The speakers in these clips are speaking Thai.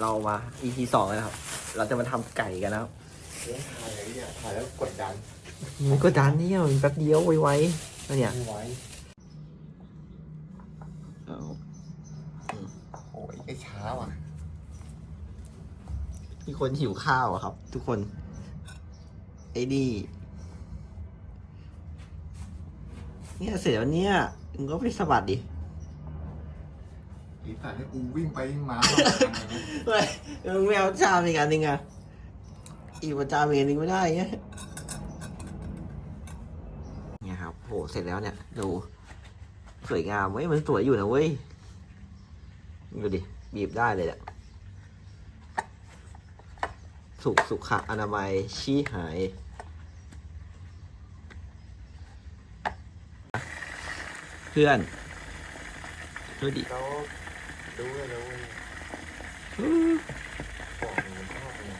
เรามา EP สองแล้วนะครับ เราจะมาทำไก่กันนะครับเรื่องถ่ายอะไรเนี่ยถ่ายแล้วกดดันมันก็ดันเนี่ยมันแป๊บเดียวไวๆแล้วเนี่ยไม่ไหวเอาโอ้ยไอ้ช้าว่ะมีคนหิวข้าวอะครับ ทุกคน ไอ้นี่เนี่ยเสร็จแล้วเนี่ยมึงก็ไปสะบัดดิไอ้ สัตว์เนี่ยกูวิ่งไปวิ่งมาเฮ้ยมึงไม่เอาจามอีกอันหนึงอะอีกประจามอีกอันหนึงไม่ได้เงี้ยเนี่ยครับโหเสร็จแล้วเนี่ยดูสวยงามเว้ยมันสวยอยู่นะเว้ยดูดิบีบได้เลยเนี่ยสุขสุขะอนามัยชี้หายเพื่อนดูดิ แล้ว ดูเลยแล้วเว้ยบอกมันชอบเลย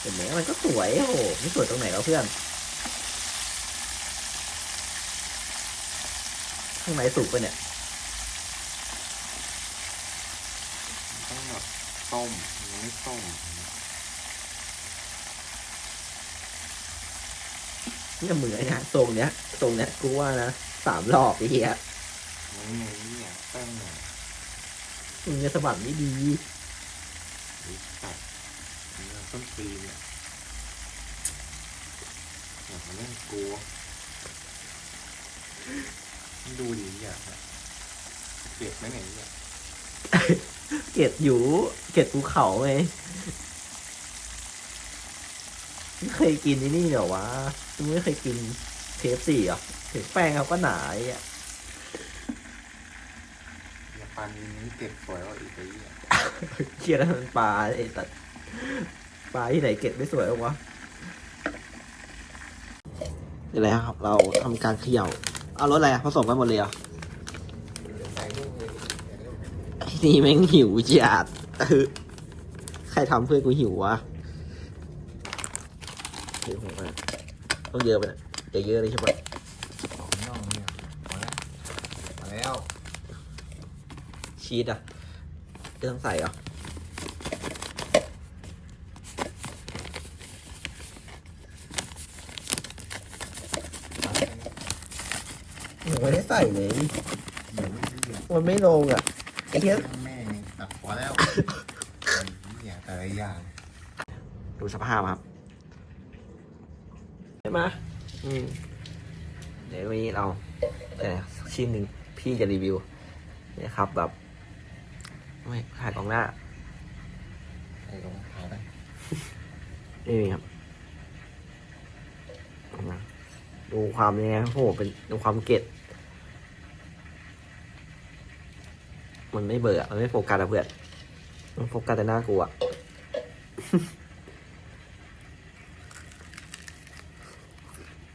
เห็นไหมมันก็สวยโอ้โหไม่สวยตรงไหนแล้วเพื่อน ข้างในสุกไปะเนี่ยต้องแบบต้มยังไม่ต้มเนี่ยเหมือนนะทรงเนี้ยทรงเนี้ยกูว่านะสามรอบไอ้เหี้ยไม่ไงเนี่ยแป้งเนี่ยมึงจะสะบัดไม่ดีไอ้สัตว์เนี่ยต้นปีเนี่ยอยากมาเล่นกู ดูดิเนี่ยเก็บไหมเนี่ยเนี่ยเกล็ดอยู่ เกล็ดภูเขาไงไม่เคยกินไอ้นี่เหรอวะมึงไม่เคยกินเทปสี่เหรอถึงแป้งเขาก็หนาไอ้อะเนี่ยปลานี้เก็บสวยกว่าอีกไอ้เนี่ยเชียร์มันปลาไอ้ตัดปลาที่ไหนเกล็ดไม่สวยหรอวะนี่แหละครับ เราทำการเขย่า เอารสอะไรอะผสมกันหมดเลยเหรอใส่ลูกเลยไอ้นี่แม่งหิวจัดเออใครทำเพื่อนกูหิววะเดี๋ยวผมว่าต้องเยอะไปนะอย่าเยอะเลยใช่ปะสองน่องเนี่ยมาแล้วมาแล้วชีสอะไม่ต้องใส่เหรอ ผมไม่ได้ใส่เลยเดี๋ยวไม่เดี๋ยวมันไม่ลงอะไอ้เหี้ยแม่งตัดพอแล้วเนี่ยแต่ละอย่างดูสภาพครับใช่ไหมอืมเดี๋ยววันนี้เราเอ่อชิ้นหนึ่งพี่จะรีวิวเนี่ยครับแบบไม่ถ่ายกล้องหน้าใส่รองเท้าได้นี่ครับดูความยังไงโอ้โหเป็นดูความเก็ต มันไม่เบื่อมันไม่โฟกัสอะเพื่อนมันโฟกัสแต่หน้ากูอะ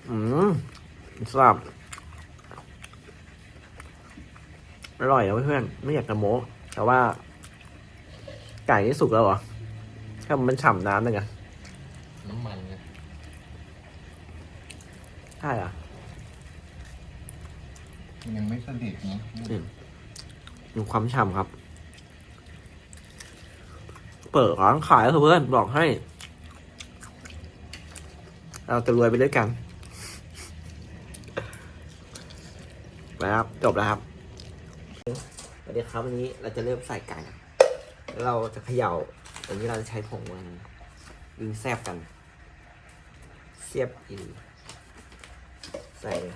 อืมสลับอร่อยนะเพื่อนๆไม่อยากจะโม้แต่ว่า ไก่นี่สุกแล้วเหรอถ้ามันฉ่ำน้ำเลยไงน้ำมันเนี่ยใช่เหรอะ ยังไม่สนิทนะ ดูความฉ่ำครับ เปิดร้านขายเถอะเพื่อนบอกให้ เราจะรวยไปด้วยกันไปครับจบแล้วครับสวัสดีครับวันนี้เราจะเริ่มใส่ไก่เราจะเขย่าตรงนี้เราจะใช้ผงมันยิงแซบกันเสียบอีใส่เลย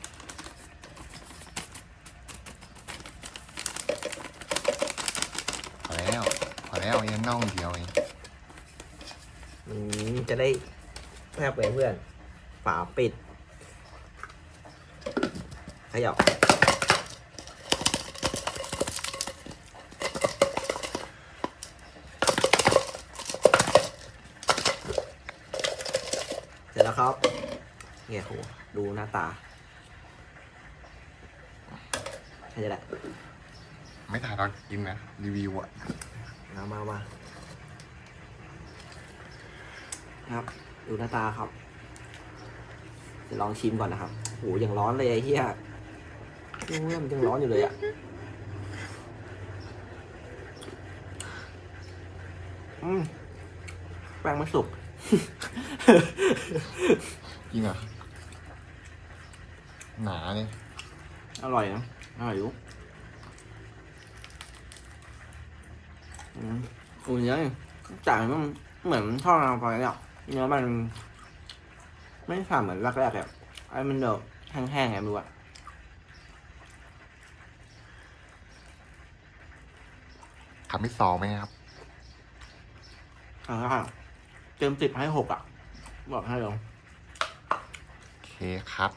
พอแล้วพอแล้วยัง น่องเดียวเองอืมจะได้แทบไปเพื่อน ฝาปิด ขยับเสร็จแล้วครับเนี่ยโหดูหน้าตาใช่ไหมไม่ถ่ายตอนกินนะรีวิวอะ มามามา ครับ ดูหน้าตาครับจะลองชิมก่อนนะครับโหยังร้อนเลยไอ้เหี้ยโอ้ยมันยังร้อนอยู่เลยอะอืมแป้งไม่สุก จริงเหรอหนาเนี่ยอร่อยนะอร่อยอยู่อืมอุ่นเยอะจ่ายมันเหมือนทอดเราไปเนี่ย เนื้อมัน ไม่ฉ่ำเหมือนแรกๆแบบไอ้มันเดอะแห้งๆไงไม่รู้อะทำให้ซองไหมครับอ่าเติมติดให้หกอะ บอกให้ลงโอเคครับ